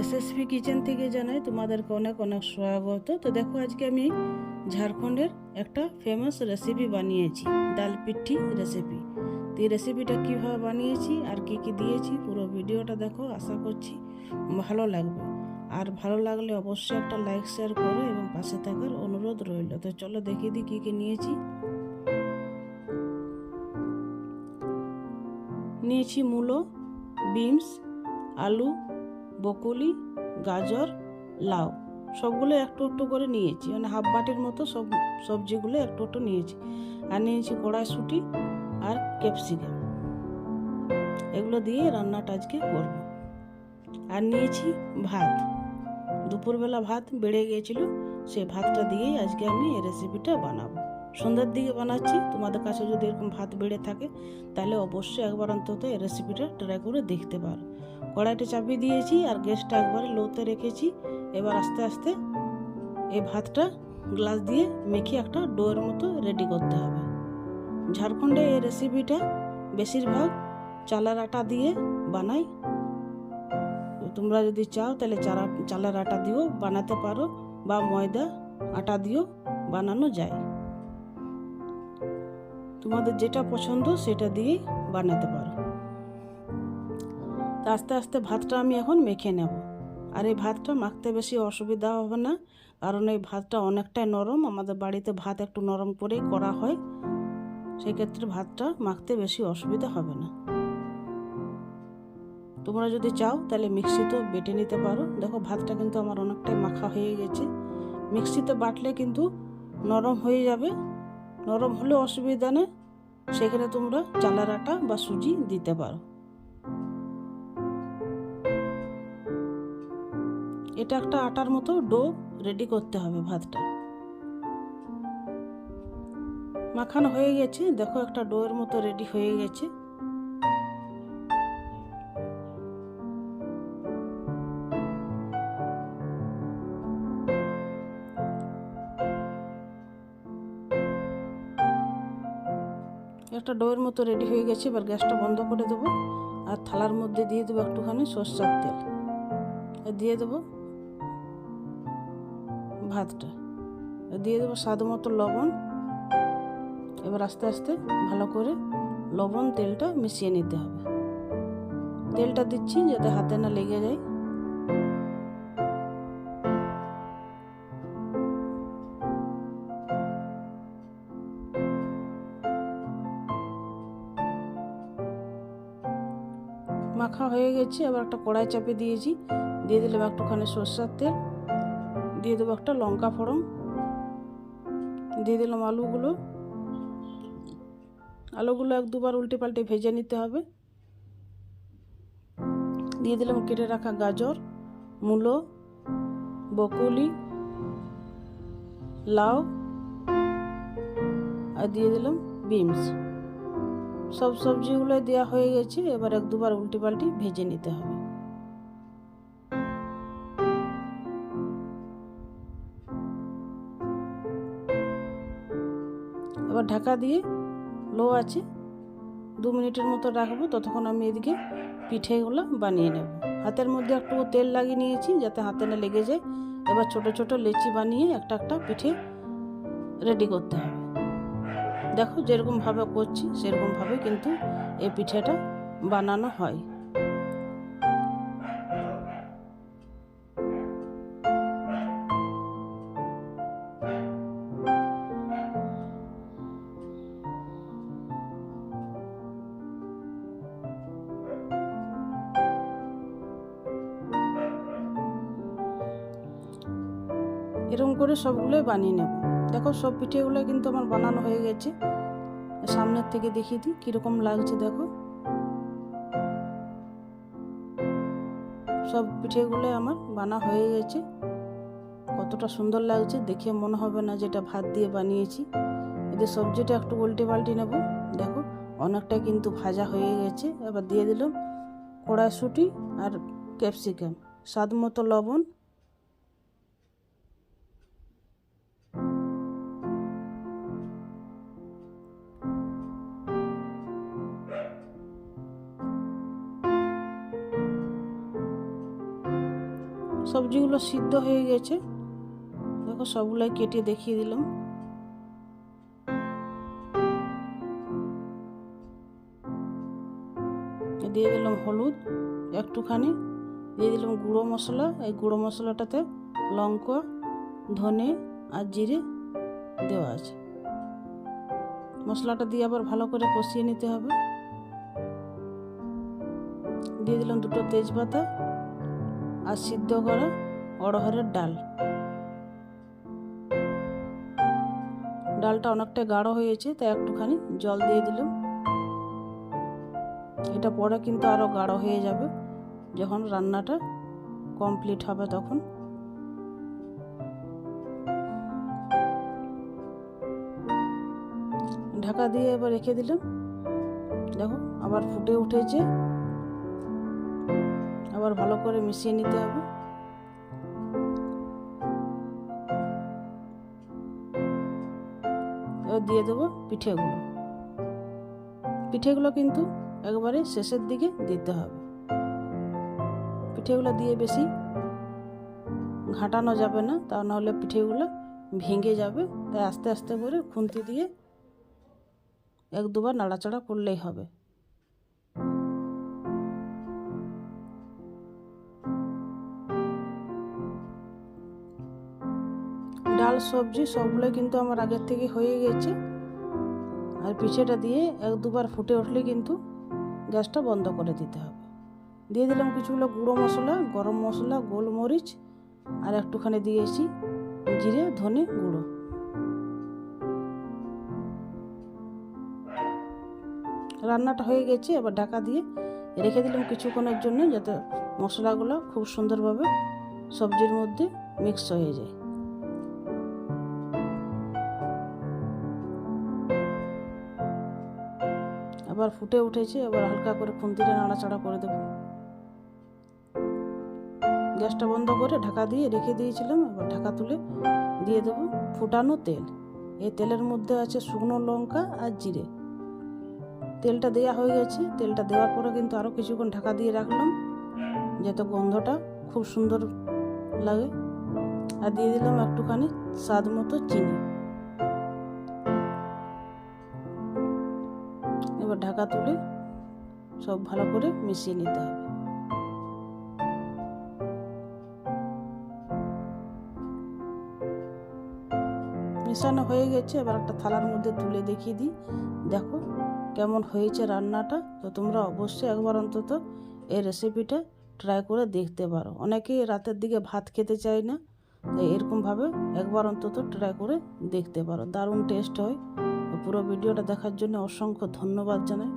SSP kitchen থেকে জানাই তোমাদেরকে অনেক অনেক স্বাগত। তো দেখো আজকে আমি ঝাড়খণ্ডের একটা ফেমাস রেসিপি বানিয়েছি, ডাল পিঠি রেসিপি তো এই রেসিপিটা কীভাবে বানিয়েছি আর কি কি দিয়েছি পুরো ভিডিওটা দেখো, আশা করছি ভালো লাগবে। আর ভালো লাগলে অবশ্যই একটা লাইক শেয়ার করো এবং পাশে থাকার অনুরোধ রইল। তো চলো দেখিয়ে দিই কী কী নিয়েছি। নিয়েছি মূলো, বিনস, আলু বকুলি, গাজর, লাউ, সবগুলো একটু একটু করে নিয়েছি। মানে হাফ বাটির মতো সব, সবজিগুলো একটু একটু নিয়েছি। আর নিয়েছি কড়াইশুঁটি আর ক্যাপসিকাম। এগুলো দিয়ে রান্নাটা আজকে করব। আর নিয়েছি ভাত। দুপুরবেলা ভাত বেড়ে গিয়েছিল সেই ভাতটা দিয়েই আজকে আমি এই রেসিপিটা বানাবো। সন্ধ্যার দিকে বানাচ্ছি, তোমাদের কাছে যদি এরকম ভাত বেড়ে থাকে, তাহলে অবশ্যই একবার অন্তত এই রেসিপিটা ট্রাই করে দেখতে পারো। কড়াইটা চাপিয়ে দিয়েছি আর গ্যাসটা একবারে লোতে রেখেছি। এবার আস্তে আস্তে এই ভাতটা গ্লাস দিয়ে মেখে একটা ডোয়ের মতো রেডি করতে হবে। ঝাড়খণ্ডে এই রেসিপিটা বেশিরভাগ চালার আটা দিয়ে বানাই। তোমরা যদি চাও তাহলে চারা, চালের আটা দিয়েও বানাতে পারো বা ময়দা, আটা দিয়েও বানানো যায়। তোমাদের যেটা পছন্দ সেটা দিয়েই বানাতে পারো। আস্তে আস্তে ভাতটা আমি এখন মেখে নেব। আর এই ভাতটা মাখতে বেশি অসুবিধা হবে না, কারণ এই ভাতটা অনেকটাই নরম। আমাদের বাড়িতে ভাত একটু নরম করেই করা হয়, সেক্ষেত্রে ভাতটা মাখতে বেশি অসুবিধা হবে না। তোমরা যদি চাও, তাহলে মিক্সিতেও বেটে নিতে পারো। দেখো, ভাতটা কিন্তু আমার অনেকটাই মাখা হয়ে গেছে। মিক্সিতে বাটলে কিন্তু নরম হয়ে যাবে। নরম হলে অসুবিধা নেই সেখানে তোমরা চালার আটা বা সুজি দিতে পারো। এটা একটা আটার মতো ডো রেডি করতে হবে ভাতটা। মাখানো হয়ে গেছে, দেখো একটা ডোয়ের মতো রেডি হয়ে গেছে। একটা ডোয়ের মতো রেডি হয়ে গেছে, এবার গ্যাসটা বন্ধ করে দেবো। আর থালার মধ্যে দিয়ে দেবো একটুখানি সর্ষার তেল। দিয়ে দেবো ভাতটা। দিয়ে দেবো স্বাদ মতো লবণ। এবার আস্তে আস্তে ভালো করে লবণ, তেলটা মিশিয়ে নিতে হবে। তেলটা দিচ্ছি যাতে হাতে না লেগে যায়। মাখা হয়ে গেছে আবার একটা কড়াই চাপে দিয়েছি। দিয়ে দিলাম একটুখানি সর্ষার তেল। দিয়ে দেবো একটা লঙ্কা ফোড়ন। দিয়ে দিলাম আলুগুলো। আলুগুলো এক দুবার উল্টে পাল্টে ভেজে নিতে হবে। দিয়ে দিলাম কেটে রাখা গাজর, মূলো, বকুলি, লাউ, আর দিয়ে দিলাম বিনস। সব সবজিগুলো দেওয়া হয়ে গেছে, এবার এক দুবার উল্টে পাল্টে ভেজে নিতে হবে। এবার ঢাকা দিয়ে লো আছে। দু মিনিটের মতো রাখব, ততক্ষণ আমি এদিকে পিঠেগুলো বানিয়ে নেব। হাতের মধ্যে একটু তেল লাগিয়ে নিয়েছি যাতে হাতে না লেগে যায়। এবার ছোট ছোট লেচি বানিয়ে একটা একটা পিঠে রেডি করতে হবে। দেখো যেরকমভাবে করছি, সেরকমভাবে কিন্তু এই পিঠেটা বানানো হয়। করে সবগুলোই বানিয়ে নেব। দেখো সব পিঠেগুলো কিন্তু আমার বানানো হয়ে গেছে। সামনের থেকে দেখিয়ে দিই, কীরকম লাগছে দেখো। সব পিঠেগুলো আমার বানা হয়ে গেছে। কতটা সুন্দর লাগছে, দেখে মনে হবে না যেটা ভাত দিয়ে বানিয়েছি। এদের সবজিটা একটু উল্টে পাল্টে নেব। দেখো, অনেকটা কিন্তু ভাজা হয়ে গেছে। এবার দিয়ে দিলাম কড়াইশুঁটি আর ক্যাপসিকাম। স্বাদ মতো লবণ সবজিগুলো সিদ্ধ হয়ে গেছে। দেখো সবগুলাই কেটে দেখিয়ে দিলাম। দিয়ে দিলাম হলুদ একটুখানি, দিয়ে দিলাম গুঁড়ো মশলা। এই গুঁড়ো মশলাটাতে লঙ্কা, ধনে আর জিরে দেওয়া আছে। মশলাটা দিয়ে আবার ভালো করে কষিয়ে নিতে হবে। দিয়ে দিলাম দুটো তেজপাতা। আর সিদ্ধ করা অড়হরের ডাল। ডালটা অনেকটা গাঢ় হয়েছে, তাই একটুখানি জল দিয়ে দিলাম। এটা পরে কিন্তু আরও গাঢ় হয়ে যাবে, যখন রান্নাটা কমপ্লিট হবে তখন। ঢাকা দিয়ে এবার রেখে দিলাম। দেখো, আবার ফুটে উঠেছে। আবার ভালো করে মিশিয়ে নিতে হবে। এবার দিয়ে দেবো পিঠেগুলো। পিঠেগুলো কিন্তু একবারে শেষের দিকে দিতে হবে। পিঠেগুলো দিয়ে বেশি ঘাটানো যাবে না, তা নাহলে পিঠেগুলো ভেঙে যাবে। তাই আস্তে আস্তে করে খুন্তি দিয়ে এক দুবার নাড়াচাড়া করলেই হবে। সবজি সবগুলো কিন্তু আমার আগের থেকে হয়ে গেছে। আর পিঠেটা দিয়ে এক দুবার ফুটে উঠলে কিন্তু গ্যাসটা বন্ধ করে দিতে হবে। দিয়ে দিলাম কিছুগুলো গুঁড়ো মশলা, গরম মশলা, গোলমরিচ আর একটুখানি দিয়েছি জিরে, ধনে গুঁড়ো। রান্নাটা হয়ে গেছে, এবার ঢাকা দিয়ে রেখে দিলাম কিছুক্ষণের জন্য যাতে মশলাগুলো খুব সুন্দরভাবে সবজির মধ্যে মিক্স হয়ে যায়। আবার ফুটে উঠেছে, এবার হালকা করে খুন্তিটা নাড়াচাড়া করে দেবো। গ্যাসটা বন্ধ করে ঢাকা দিয়ে রেখে দিয়েছিলাম, এবার ঢাকা তুলে দিয়ে দেবো ফুটানো তেল। এই তেলের মধ্যে আছে শুকনো লঙ্কা আর জিরে। তেলটা দেওয়া হয়ে গেছে, তেলটা দেওয়ার পরে কিন্তু আরও কিছুক্ষণ ঢাকা দিয়ে রাখলাম, যাতে গন্ধটা খুব সুন্দর লাগে। আর দিয়ে দিলাম একটুখানি স্বাদ মতো চিনি। এবার ঢাকা তুলে সব ভালো করে মিশিয়ে নিতে হবে। মেশানো হয়ে গেছে, এবার একটা থালার মধ্যে তুলে দেখিয়ে দিই। দেখো কেমন হয়েছে রান্নাটা, তো তোমরা অবশ্যই একবার অন্তত এই রেসিপিটা ট্রাই করে দেখতে পারো। অনেকেই রাতের দিকে ভাত খেতে চায় না, তাই এরকমভাবে একবার অন্তত ট্রাই করে দেখতে পারো। দারুণ টেস্ট হয়। পুরো ভিডিওটা দেখার জন্য অসংখ্য ধন্যবাদ জানাই।